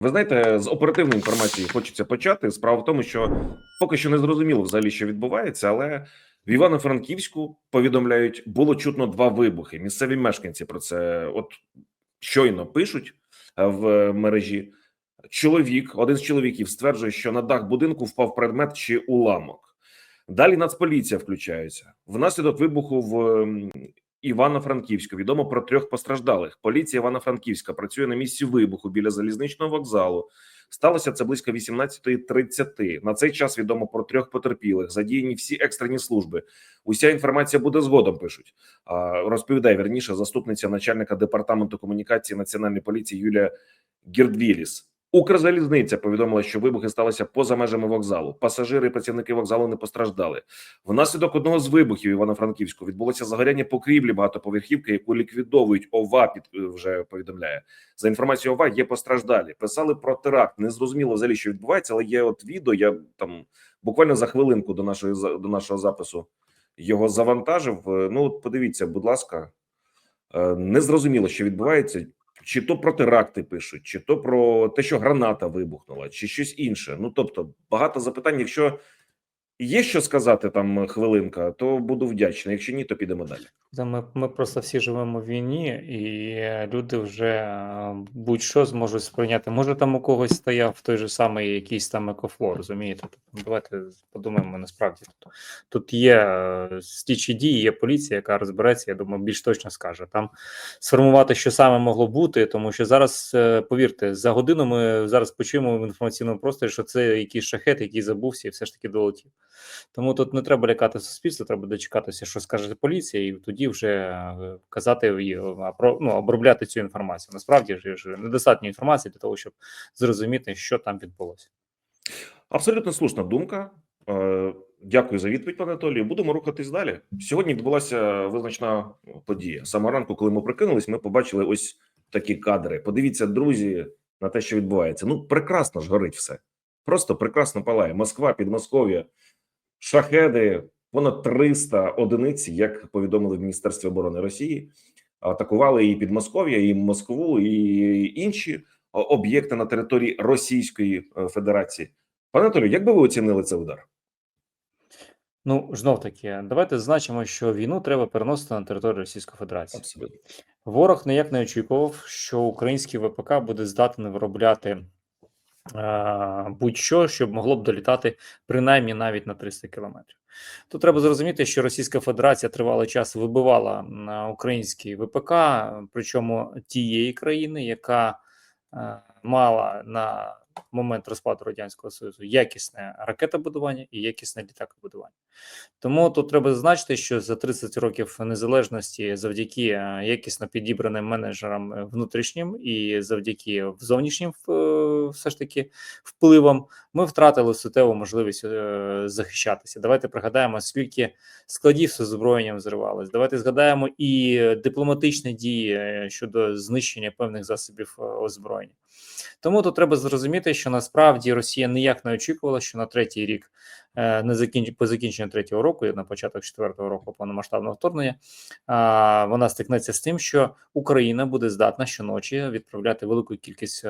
Ви знаєте, з оперативної інформації хочеться почати. Справа в тому, що поки що не зрозуміло взагалі, що відбувається, але в Івано-Франківську повідомляють, було чутно два вибухи. Місцеві мешканці про це от щойно пишуть е, в мережі. Чоловік, один з чоловіків, стверджує, що на дах будинку впав предмет чи уламок. Далі Нацполіція включається внаслідок вибуху в Івано-Франківську. Відомо про трьох постраждалих. Поліція Івано-Франківська працює на місці вибуху біля залізничного вокзалу. Сталося це близько 18.30. На цей час відомо про трьох потерпілих. Задіяні всі екстрені служби. Уся інформація буде згодом. Пишуть розповідає верніше заступниця начальника департаменту комунікації національної поліції Юлія Гірдвіліс. Укрзалізниця повідомила, що вибухи сталися поза межами вокзалу. Пасажири і працівники вокзалу не постраждали. Внаслідок одного з вибухів Івано-Франківську відбулося загоряння покрівлі багатоповерхівки, яку ліквідовують. ОВА під вже повідомляє за інформацією. ОВА є постраждалі. Писали про теракт. Не зрозуміло взагалі, що відбувається, але є от відео. Я там буквально за хвилинку до нашої до нашого запису його завантажив. Е, Ну от подивіться, будь ласка, Е, не зрозуміло, що відбувається. Чи то про теракти пишуть, чи то про те, що граната вибухнула, чи щось інше. Ну тобто, багато запитань. Якщо є що сказати там хвилинка, то буду вдячний. Якщо ні, то підемо далі. Та Ми, ми просто всі живемо в війні, і е, люди вже е, будь-що зможуть сприйняти. Може, там у когось стояв той же самий якийсь там екофлор, розумієте? Тобто, давайте подумаємо насправді. Тут, тут є е, слідчі дії, є поліція, яка розбереться, я думаю, більш точно скаже. Там сформувати, що саме могло бути, тому що зараз, е, повірте, за годину ми зараз почуємо в інформаційному просторі, що це якийсь шахет, який забувся і все ж таки долетів. Тому тут не треба лякати суспільство, треба дочекатися, що скаже поліція, і тоді вже е, казати е, про- ну, обробляти цю інформацію. Насправді ж ж недостатньо інформації для того, щоб зрозуміти, що там відбулося. Абсолютно слушна думка. Е, Дякую за відповідь, пане Анатолію. Будемо рухатись далі. Сьогодні відбулася визначна подія. Саме ранку, коли ми прокинулись, ми побачили ось такі кадри. Подивіться, друзі, на те, що відбувається. Ну, прекрасно ж горить все. Просто прекрасно палає. Москва, Підмосков'я, шахеди, понад 300 одиниць, як повідомили в Міністерстві оборони Росії. Атакували і Підмосков'я, і Москву, і інші об'єкти на території Російської е, Федерації. Пане Анатолію, як би ви оцінили цей удар? Ну знов таки, давайте зазначимо, що війну треба переносити на територію Російської Федерації. Абсолютно. Ворог ніяк не очікував, що український ВПК буде здатний виробляти будь-що, щоб могло б долітати принаймні навіть на 300 кілометрів. То треба зрозуміти, що Російська Федерація тривалий час вибивала український ВПК, причому тієї країни, яка мала на момент розпаду радянського союзу якісне ракетобудування і якісне літакобудування. Тому тут треба зазначити, що за 30 років незалежності, завдяки е, якісно підібраним менеджерам е, внутрішнім і завдяки зовнішнім е, все ж таки впливам, ми втратили суттєву можливість захищатися. Давайте пригадаємо, скільки складів з озброєнням зривалось. Давайте згадаємо і дипломатичні дії щодо знищення певних засобів озброєння. Тому тут треба зрозуміти, що насправді Росія ніяк не очікувала, що на третій рік е, не закінч... по закінченню третього року, і на початок четвертого року повномасштабного вторгнення, вона стикнеться з тим, що Україна буде здатна щоночі відправляти велику кількість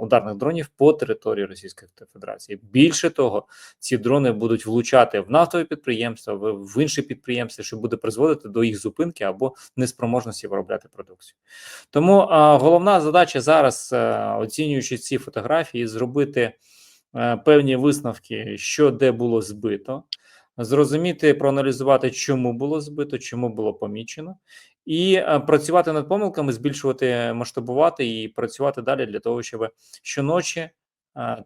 ударних дронів по території Російської Федерації. Більше того, ці дрони будуть влучати в нафтові підприємства, в, інші підприємства, що буде призводити до їх зупинки або неспроможності виробляти продукцію. Тому головна задача зараз, е, оцінюючи ці фотографії, зробити е, певні висновки, що де було збито, зрозуміти, проаналізувати, чому було збито, чому було помічено, і е, працювати над помилками, збільшувати, масштабувати і працювати далі для того, щоб щоночі е,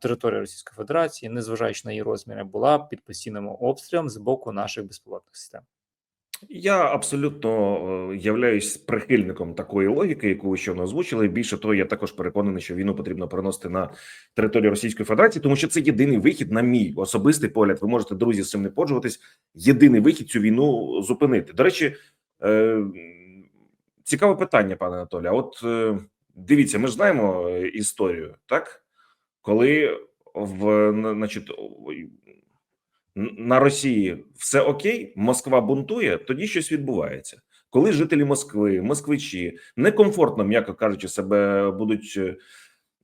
територія Російської Федерації, незважаючи на її розміри, була під постійним обстрілом з боку наших безпілотних систем. Я абсолютно е, являюсь прихильником такої логіки, яку ви щойно озвучили. Більше того, я також переконаний, що війну потрібно переносити на територію Російської Федерації, тому що це єдиний вихід, на мій особистий погляд. Ви можете друзі з цим не погоджуватись. Єдиний вихід цю війну зупинити. До речі, е, цікаве питання, пане Анатолій. А От е, дивіться, ми ж знаємо е, історію, так коли в на- значить, на Росії все окей, Москва бунтує, тоді щось відбувається. Коли жителі Москви, москвичі некомфортно, м'яко кажучи, себе будуть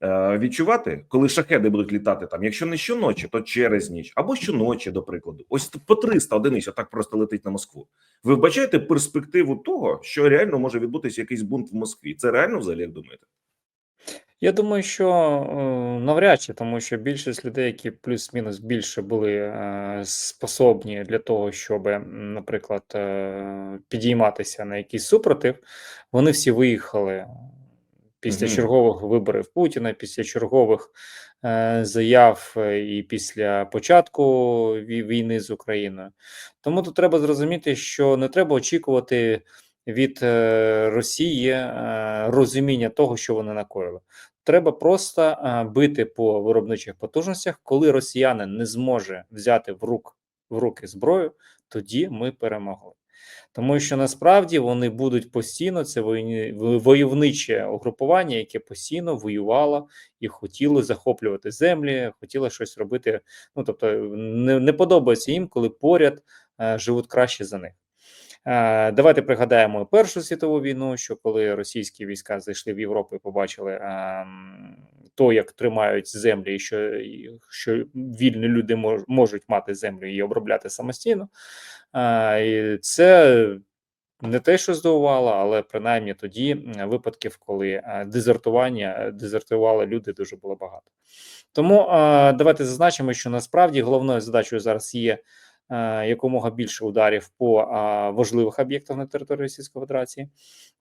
е, відчувати, коли шахеди будуть літати там, якщо не щоночі, то через ніч, або щоночі, до прикладу, ось по 300 одиниць отак просто летить на Москву. Ви вбачаєте перспективу того, що реально може відбутися якийсь бунт в Москві? Це реально взагалі як думаєте? Я думаю, що е, навряд чи, тому що більшість людей, які плюс-мінус більше були е, способні для того, щоб, наприклад, е, підійматися на якийсь супротив, вони всі виїхали після чергових виборів Путіна, після чергових заяв і після початку вій- війни з Україною. Тому тут треба зрозуміти, що не треба очікувати від е, Росії е, розуміння того, що вони накоїли. Треба просто е, бити по виробничих потужностях. Коли росіянин не зможе взяти в рук в руки зброю, тоді ми перемогли. Тому що насправді вони будуть постійно це войовниче угрупування, яке постійно воювало і хотіло захоплювати землі, хотіло щось робити. Ну тобто, не, не подобається їм, коли поряд е, живуть краще за них. Е, Давайте пригадаємо Першу світову війну, що коли російські війська зайшли в Європу і побачили ем, то, як тримають землі, і що, що вільні люди мож, можуть мати землю і обробляти самостійно. Е, І це не те, що здивувало, але принаймні тоді випадків, коли е, дезертування е, дезертували люди, дуже було багато. Тому е, давайте зазначимо, що насправді головною задачею зараз є е, якомога більше ударів по е, важливих об'єктах на території Російської Федерації.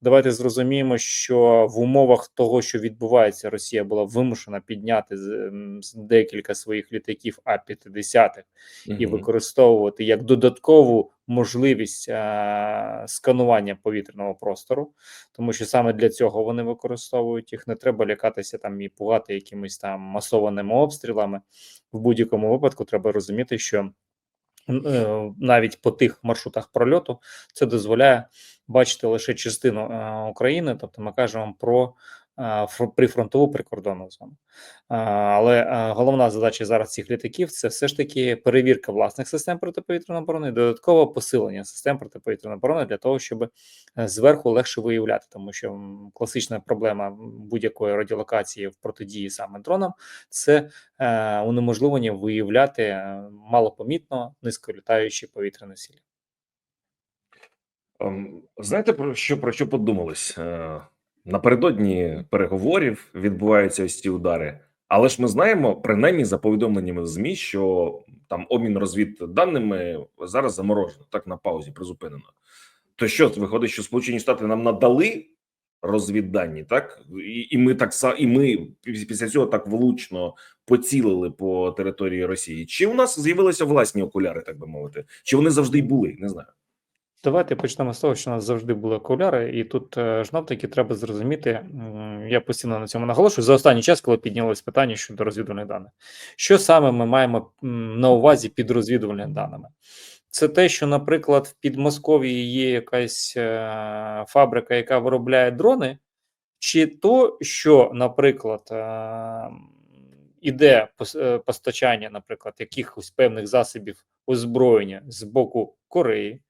Давайте зрозуміємо, що в умовах того, що відбувається, Росія була вимушена підняти декілька своїх літаків А-50 і використовувати як додаткову можливість е, сканування повітряного простору, тому що саме для цього вони використовують їх. Не треба лякатися там і пугати якимись там масованими обстрілами. В будь-якому випадку треба розуміти, що е, навіть по тих маршрутах прольоту це дозволяє бачити лише частину е, України, тобто ми кажемо про е, прифронтову прикордонну зону. Але головна задача зараз цих літаків це все ж таки перевірка власних систем протиповітряної оборони, додаткове посилення систем протиповітряної оборони для того, щоб е, зверху легше виявляти, тому що класична проблема будь-якої радіолокації в протидії саме дронам це е, унеможливлення виявляти е, малопомітно низьколітаючі повітряні сілі. Ем, Знаєте, про що про що подумалось? Напередодні переговорів відбуваються ось ці удари, але ж ми знаємо, принаймні за повідомленнями в ЗМІ, що там обмін розвідданими зараз заморожено, так на паузі призупинено. То що виходить, що Сполучені Штати нам надали розвіддані, так і, і ми так і ми після цього так влучно поцілили по території Росії. Чи у нас з'явилися власні окуляри, так би мовити, чи вони завжди й були? Не знаю. Давайте почнемо з того, що у нас завжди були окуляри, і тут е, знов таки треба зрозуміти. Я постійно на цьому наголошую за останній час, коли піднялось питання щодо розвідувальних даних. Що саме ми маємо на увазі під розвідувальними даними? Це те, що, наприклад, в Підмосков'ї є якась е, фабрика, яка виробляє дрони, чи то, що, наприклад, е, іде е, постачання, наприклад, якихось певних засобів озброєння з боку Кореї,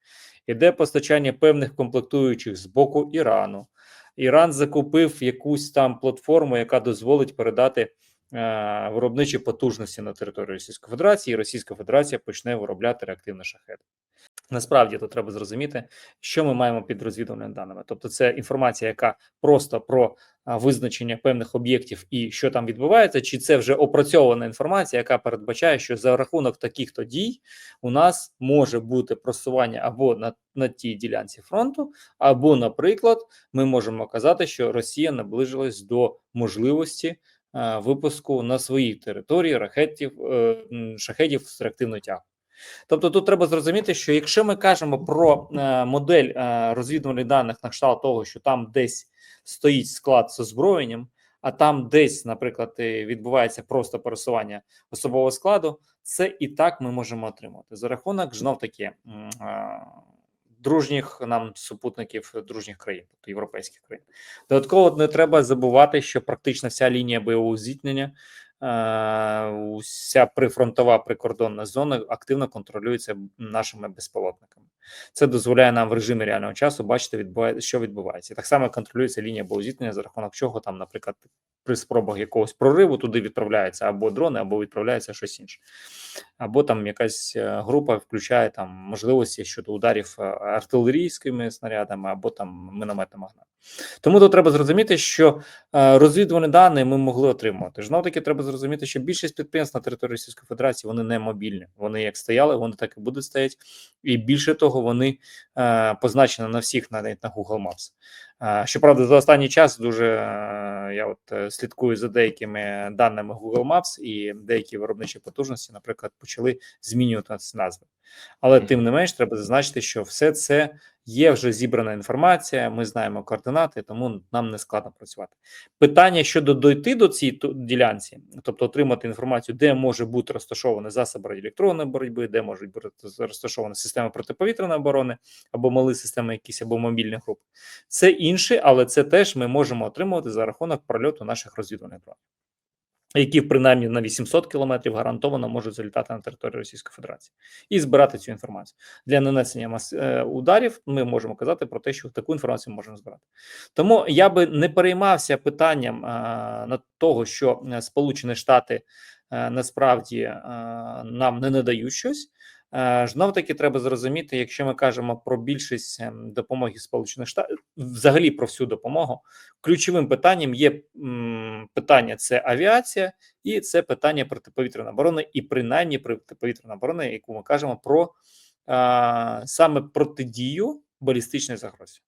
іде постачання певних комплектуючих з боку Ірану. Іран закупив якусь там платформу, яка дозволить передати е, виробничі потужності на територію Російської Федерації, і Російська Федерація почне виробляти реактивні шахеди. Насправді тут треба зрозуміти, що ми маємо під розвідувальними даними. Тобто, це інформація, яка просто про визначення певних об'єктів і що там відбувається, чи це вже опрацьована інформація, яка передбачає, що за рахунок таких-то дій у нас може бути просування або на, на тій ділянці фронту, або, наприклад, ми можемо казати, що Росія наближилась до можливості випуску на своїй території ракетів е, м, шахедів з реактивною тягою. Тобто тут треба зрозуміти, що якщо ми кажемо про е, модель е, розвідувальних даних на кшталт того, що там десь стоїть склад з озброєнням, а там десь, наприклад, е, відбувається просто пересування особового складу, це і так ми можемо отримати за рахунок знов таки дружніх нам супутників дружніх країн, тобто європейських країн. Додатково не треба забувати, що практично вся лінія бойового зіткнення уся прифронтова прикордонна зона активно контролюється нашими безпілотниками. Це дозволяє нам в режимі реального часу бачити, що відбувається. Так само контролюється лінія боєзіткнення, за рахунок чого там, наприклад, при спробах якогось прориву туди відправляються або дрони, або відправляється щось інше. Або там якась е, група включає там можливості щодо ударів е, артилерійськими снарядами, або там мінометними гранатами. Тому тут треба зрозуміти, що е, розвідувальні дані ми могли отримувати. Знов таки треба зрозуміти, що більшість підприємств на території Російської Федерації вони не мобільні. Вони як стояли, вони так і будуть стояти. І більше того, вони е, позначені на всіх навіть на Google Maps. Е, Щоправда, за останній час дуже я от слідкую за деякими даними Google Maps, і деякі виробничі потужності, наприклад, почали змінювати назви. Але тим не менш, треба зазначити, що все це є вже зібрана інформація. Ми знаємо координати, тому нам не складно працювати. Питання щодо дойти до цієї ділянці, тобто отримати інформацію, де може бути розташований засіб радіоелектронної боротьби, де можуть бути розташовані системи протиповітряної оборони або мали системи, якісь або мобільні групи. Це інше, але це теж ми можемо отримувати за рахунок прольоту наших розвідувальних дронів, які принаймні на 800 кілометрів гарантовано можуть залітати на територію Російської Федерації і збирати цю інформацію для нанесення мас... е, ударів. Ми можемо казати про те, що таку інформацію можемо збирати. Тому я би не переймався питанням а, на того, що е, Сполучені Штати а, насправді а, нам не надають щось. Е, Знов таки треба зрозуміти, якщо ми кажемо про більшість ем, допомоги Сполучених Штатів, взагалі про всю допомогу, ключовим питанням є питання це авіація, і це питання протиповітряної оборони, і принаймні протиповітряна оборони, яку ми кажемо про саме протидію балістичної загрозі.